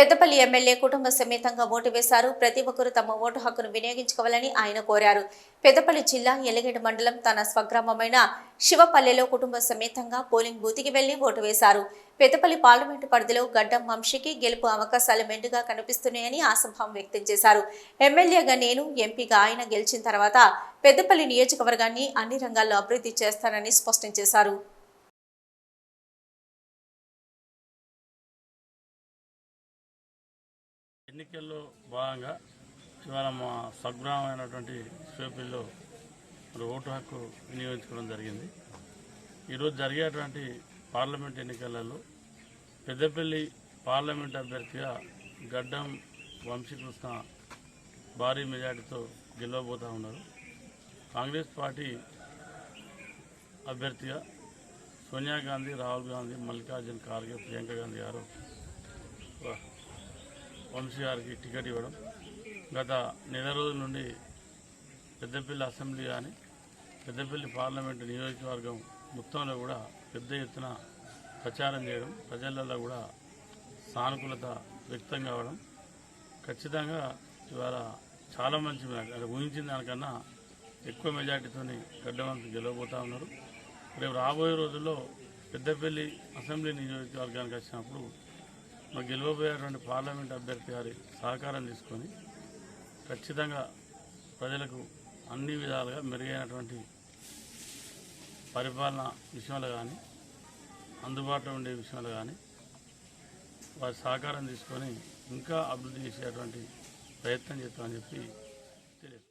Peddapalli MLA కుటుంబ సమేతంగా vote వేశారు. ప్రతి ఒక్కరూ తమ ఓటు హక్కును వినియోగించుకోవాలని ఆయన కోరారు. పెద్దపల్లి జిల్లా ఎలిగేడు మండలం తన స్వగ్రామమైన శివపల్లెలో కుటుంబ సమేతంగా పోలింగ్ బూత్కి వెళ్ళి ఓటు వేశారు. పెద్దపల్లి పార్లమెంటు పరిధిలో గడ్డం వంశీకి గెలుపు అవకాశాలు మెండుగా కనిపిస్తున్నాయని ఆశాభావం వ్యక్తం చేశారు. ఎమ్మెల్యేగా నేను ఎంపీగా ఆయన గెలిచిన తర్వాత పెద్దపల్లి నియోజకవర్గాన్ని అన్ని రంగాల్లో అభివృద్ధి చేస్తానని స్పష్టం చేశారు. ఎన్నికల్లో భాగంగా ఇవాళ మా స్వగ్రామైనటువంటి సోపిల్లో మరి ఓటు హక్కు వినియోగించుకోవడం జరిగింది. ఈరోజు జరిగేటువంటి పార్లమెంట్ ఎన్నికలలో పెద్దపల్లి పార్లమెంట్ అభ్యర్థిగా గడ్డం వంశీకృష్ణ భారీ మెజార్టీతో గెలవబోతూ ఉన్నారు. కాంగ్రెస్ పార్టీ అభ్యర్థిగా సోనియా గాంధీ రాహుల్ గాంధీ మల్లికార్జున్ ఖార్గే ప్రియాంక గాంధీ గారు వంశీ గారికి టికెట్ ఇవ్వడం. గత నెల రోజుల నుండి పెద్దపల్లి అసెంబ్లీ కానీ పెద్దపల్లి పార్లమెంటు నియోజకవర్గం మొత్తంలో కూడా పెద్ద ఎత్తున ప్రచారం చేయడం ప్రజలలో కూడా సానుకూలత వ్యక్తం కావడం. ఖచ్చితంగా ఇవాళ చాలా మంచి అది ఊహించిన దానికన్నా ఎక్కువ మెజార్టీతో గడ్డవంతు గెలవబోతా ఉన్నారు. రేపు రాబోయే రోజుల్లో పెద్దపల్లి అసెంబ్లీ నియోజకవర్గానికి వచ్చినప్పుడు గెలవబోయేటువంటి పార్లమెంట్ అభ్యర్థి గారి సహకారం తీసుకొని ఖచ్చితంగా ప్రజలకు అన్ని విధాలుగా మెరుగైనటువంటి పరిపాలన విషయంలో కానీ అందుబాటులో ఉండే విషయంలో కానీ వారి సహకారం తీసుకొని ఇంకా అభివృద్ధి చేసేటువంటి ప్రయత్నం చేస్తామని చెప్పి తెలియదు